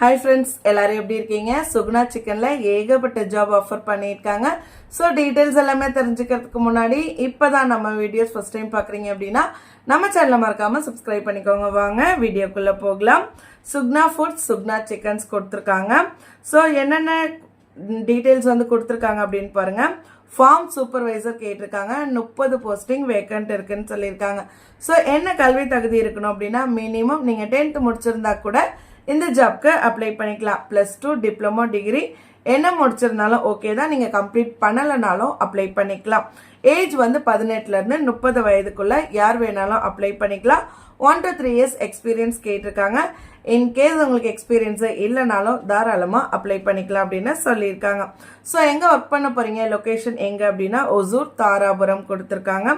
Hi friends எல்லாரும் எப்படி இருக்கீங்க? சுகுணா சிக்கனில் ஏகப்பட்ட ஜாப் ஆஃபர் பண்ணியிருக்காங்க. ஸோ டீட்டெயில்ஸ் எல்லாமே தெரிஞ்சுக்கிறதுக்கு முன்னாடி இப்போ தான் நம்ம வீடியோஸ் ஃபஸ்ட் டைம் பார்க்குறீங்க அப்படின்னா நம்ம சேனலை மறக்காமல் சப்ஸ்கிரைப் பண்ணிக்கோங்க. வாங்க வீடியோக்குள்ளே போகலாம். சுக்னா ஃபுட்ஸ் சுக்னா சிக்கன்ஸ் கொடுத்துருக்காங்க. ஸோ என்னென்ன டீட்டெயில்ஸ் வந்து கொடுத்துருக்காங்க அப்படின்னு பாருங்கள் ஃபார்ம் சூப்பர்வைசர் கேட்டிருக்காங்க. முப்பது போஸ்டிங் வேக்கண்ட் இருக்குன்னு சொல்லியிருக்காங்க. ஸோ என்ன கல்வி தகுதி இருக்கணும் அப்படின்னா மினிமம் நீங்கள் டென்த் முடிச்சிருந்தா கூட இந்த ஜாப்க்கு அப்ளை பண்ணிக்கலாம். ப்ளஸ் டூ டிப்ளமோ டிகிரி என்ன முடிச்சிருந்தாலும் ஓகே தான். நீங்கள் கம்ப்ளீட் பண்ணலைனாலும் அப்ளை பண்ணிக்கலாம். ஏஜ் வந்து பதினெட்டுலேருந்து முப்பது வயதுக்குள்ளே யார் வேணாலும் அப்ளை பண்ணிக்கலாம். One two three years experience கேட்டிருக்காங்க. இன்கேஸ் உங்களுக்கு எக்ஸ்பீரியன்ஸு இல்லைனாலும் தாராளமாக அப்ளை பண்ணிக்கலாம் அப்படின்னு சொல்லியிருக்காங்க. ஸோ எங்கே ஒர்க் பண்ண போகிறீங்க லொக்கேஷன் எங்கே அப்படின்னா ஒசூர் தாராபுரம் கொடுத்துருக்காங்க.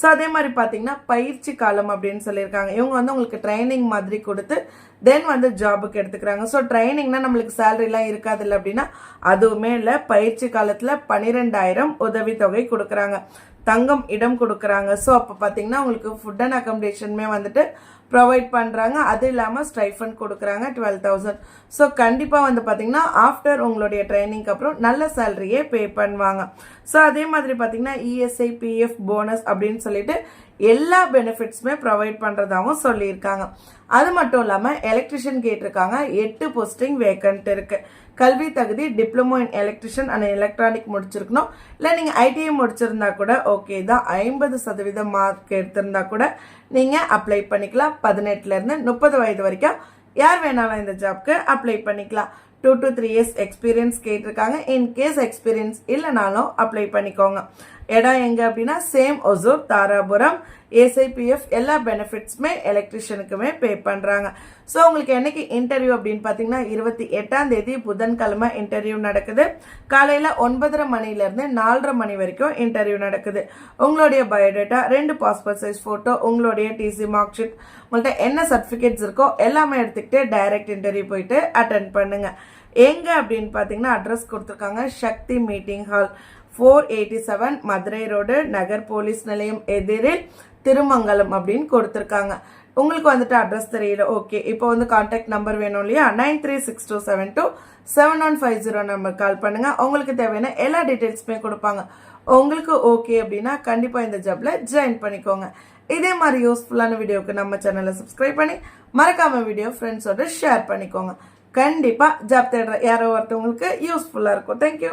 ஸோ அதே மாதிரி பார்த்தீங்கன்னா பயிற்சி காலம் அப்படின்னு சொல்லியிருக்காங்க. இவங்க வந்து உங்களுக்கு ட்ரைனிங் மாதிரி கொடுத்து தென் வந்து ஜாபுக்கு எடுத்துக்கிறாங்க. ஸோ ட்ரைனிங்னா நம்மளுக்கு சேலரிலாம் இருக்காது இல்லை அப்படின்னா அதுவுமே இல்லை பயிற்சி காலத்தில் பன்னிரெண்டாயிரம் உதவித்தொகை கொடுக்குறாங்க. தங்கம் இடம் கொடுக்குறாங்க. ஸோ அப்போ பார்த்தீங்கன்னா உங்களுக்கு ஃபுட் அண்ட் அக்காமடேஷனுமே வந்துட்டு ப்ரொவைட் பண்ணுறாங்க அது இல்லாமல் ஸ்டைஃபன் கொடுக்குறாங்க டுவெல் தௌசண்ட் ஸோ கண்டிப்பாக வந்து பார்த்தீங்கன்னா ஆஃப்டர் உங்களுடைய ட்ரைனிங்க்கு அப்புறம் நல்ல சேலரியே பே பண்ணுவாங்க. ஸோ அதே மாதிரி பார்த்தீங்கன்னா இஎஸ்ஐ பிஎஃப் போனஸ் அப்படின்னு சொல்லிட்டு எல்லா பெனிஃபிட்ஸுமே ப்ரொவைட் பண்ணுறதாகவும் சொல்லியிருக்காங்க. அது மட்டும் இல்லாமல் எலக்ட்ரிஷியன் கேட்டிருக்காங்க. எட்டு போஸ்டிங் வேக்கண்ட் இருக்குது கல்வி தகுதி diploma in electrician and electronic முடிச்சிருக்கணும். இல்லை நீங்கள் ஐடிஐ முடிச்சிருந்தா கூட ஓகே தான். ஐம்பது சதவீதம் மார்க் எடுத்திருந்தா கூட நீங்கள் அப்ளை பண்ணிக்கலாம். பதினெட்டுலேருந்து முப்பது வயது வரைக்கும் யார் வேணாலும் இந்த ஜாப்க்கு அப்ளை பண்ணிக்கலாம். Two two three years experience கேட்டிருக்காங்க. இன் கேஸ் எக்ஸ்பீரியன்ஸ் இல்லைனாலும் அப்ளை பண்ணிக்கோங்க. இடம் எங்கே அப்படின்னா சேம் ஒசூர் தாராபுரம் ஏசிபிஎஃப் எல்லா பெனிஃபிட்ஸுமே எலக்ட்ரிஷியனுக்குமே பே பண்ணுறாங்க ஸோ உங்களுக்கு என்னைக்கு இன்டர்வியூ அப்படின்னு பார்த்தீங்கன்னா இருபத்தி எட்டாம் தேதி புதன்கிழமை இன்டர்வியூ நடக்குது. காலையில் ஒன்பதரை மணிலேருந்து நாலரை மணி வரைக்கும் இன்டர்வியூ நடக்குது. உங்களுடைய பயோடேட்டா ரெண்டு பாஸ்போர்ட் சைஸ் ஃபோட்டோ உங்களுடைய டிசி மார்க் ஷீட் உங்கள்கிட்ட என்ன சர்டிஃபிகேட்ஸ் இருக்கோ எல்லாமே எடுத்துக்கிட்டு டைரக்ட் இன்டர்வியூ போயிட்டு அட்டன் பண்ணுங்கள் எங்கே அப்படின்னு பார்த்தீங்கன்னா அட்ரஸ் கொடுத்துருக்காங்க. Sakthi meeting hall four eighty seven Madurai road நகர் போலீஸ் நிலையம் எதிரில் திருமங்கலம் அப்படின்னு கொடுத்துருக்காங்க. உங்களுக்கு வந்துட்டு அட்ரஸ் தெரியல. ஓகே இப்போ வந்து காண்டாக்ட் நம்பர் வேணும் இல்லையா? Nine three six two seven two seven one five zero number call பண்ணுங்க. உங்களுக்கு தேவையான எல்லா டீட்டெயில்ஸுமே கொடுப்பாங்க. உங்களுக்கு ஓகே அப்படின்னா கண்டிப்பாக இந்த ஜாப்ல ஜாயின் பண்ணிக்கோங்க. இதே மாதிரி யூஸ்ஃபுல்லான வீடியோவுக்கு நம்ம சேனலை சப்ஸ்கிரைப் பண்ணி மறக்காம வீடியோ ஃப்ரெண்ட்ஸோட ஷேர் பண்ணிக்கோங்க. கண்டிப்பாக ஜாப் தேடுற யாரோ ஒருத்தவங்களுக்கு யூஸ்ஃபுல்லாக இருக்கும். தேங்க்யூ